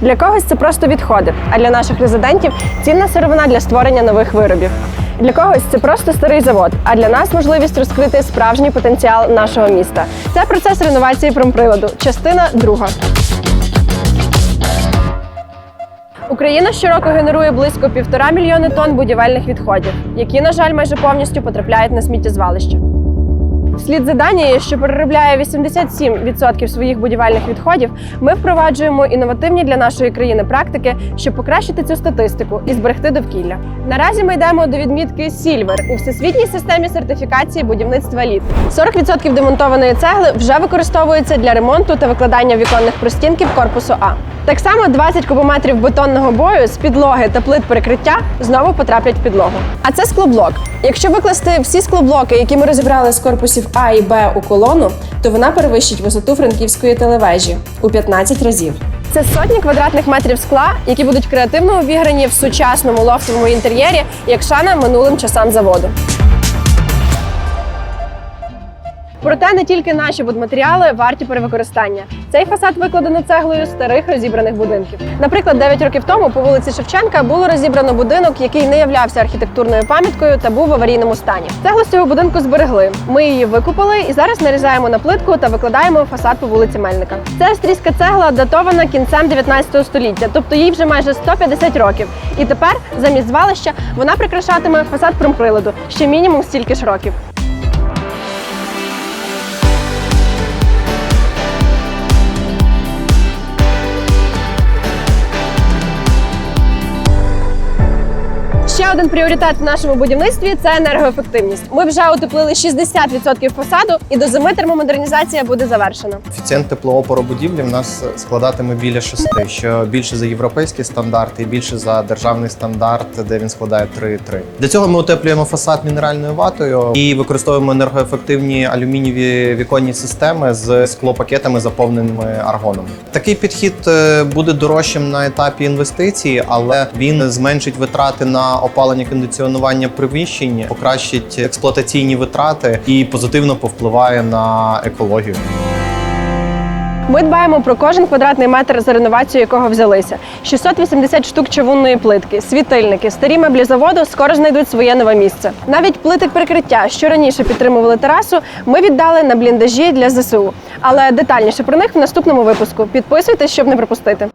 Для когось це просто відходи, а для наших резидентів цінна сировина для створення нових виробів. Для когось це просто старий завод, а для нас можливість розкрити справжній потенціал нашого міста. Це процес реновації промприладу, частина друга. Україна щороку генерує близько півтора мільйони тонн будівельних відходів, які, на жаль, майже повністю потрапляють на сміттєзвалище. Вслід за Данією, що переробляє 87% своїх будівельних відходів, ми впроваджуємо інновативні для нашої країни практики, щоб покращити цю статистику і зберегти довкілля. Наразі ми йдемо до відмітки Сільвер у всесвітній системі сертифікації будівництва літ. 40% демонтованої цегли вже використовується для ремонту та викладання віконних простінків корпусу А. Так само 20 кубометрів бетонного бою з підлоги та плит перекриття знову потраплять в підлогу. А це склоблок. Якщо викласти всі склоблоки, які ми розібрали з корпусів А і Б у колону, то вона перевищить висоту франківської телевежі у 15 разів. Це сотні квадратних метрів скла, які будуть креативно обіграні в сучасному лофтовому інтер'єрі, як шана минулим часам заводу. Проте не тільки наші будматеріали варті перевикористання. Цей фасад викладено цеглою старих розібраних будинків. Наприклад, 9 років тому по вулиці Шевченка було розібрано будинок, який не являвся архітектурною пам'яткою та був в аварійному стані. Цеглу з цього будинку зберегли. Ми її викупили і зараз нарізаємо на плитку та викладаємо фасад по вулиці Мельника. Ця австрійська цегла датована кінцем 19 століття, тобто їй вже майже 150 років. І тепер замість звалища вона прикрашатиме фасад промприладу ще мінімум стільки ж років. Ще один пріоритет в нашому будівництві це енергоефективність. Ми вже утеплили 60% фасаду, і до зими термомодернізація буде завершена. Коефіцієнт теплоопору будівлі в нас складатиме біля 6, що більше за європейські стандарти і більше за державний стандарт, де він складає 3,3. Для цього ми утеплюємо фасад мінеральною ватою і використовуємо енергоефективні алюмінієві віконні системи з склопакетами, заповненими аргоном. Такий підхід е, буде дорожчим на етапі інвестицій, але він зменшить витрати на опалення кондиціонування приміщень, покращить експлуатаційні витрати і позитивно повпливає на екологію. Ми дбаємо про кожен квадратний метр за реновацію якого взялися. 680 штук чавунної плитки, світильники, старі меблі заводу скоро знайдуть своє нове місце. Навіть плитик прикриття, що раніше підтримували терасу, ми віддали на бліндажі для ЗСУ. Але детальніше про них в наступному випуску. Підписуйтесь, щоб не пропустити.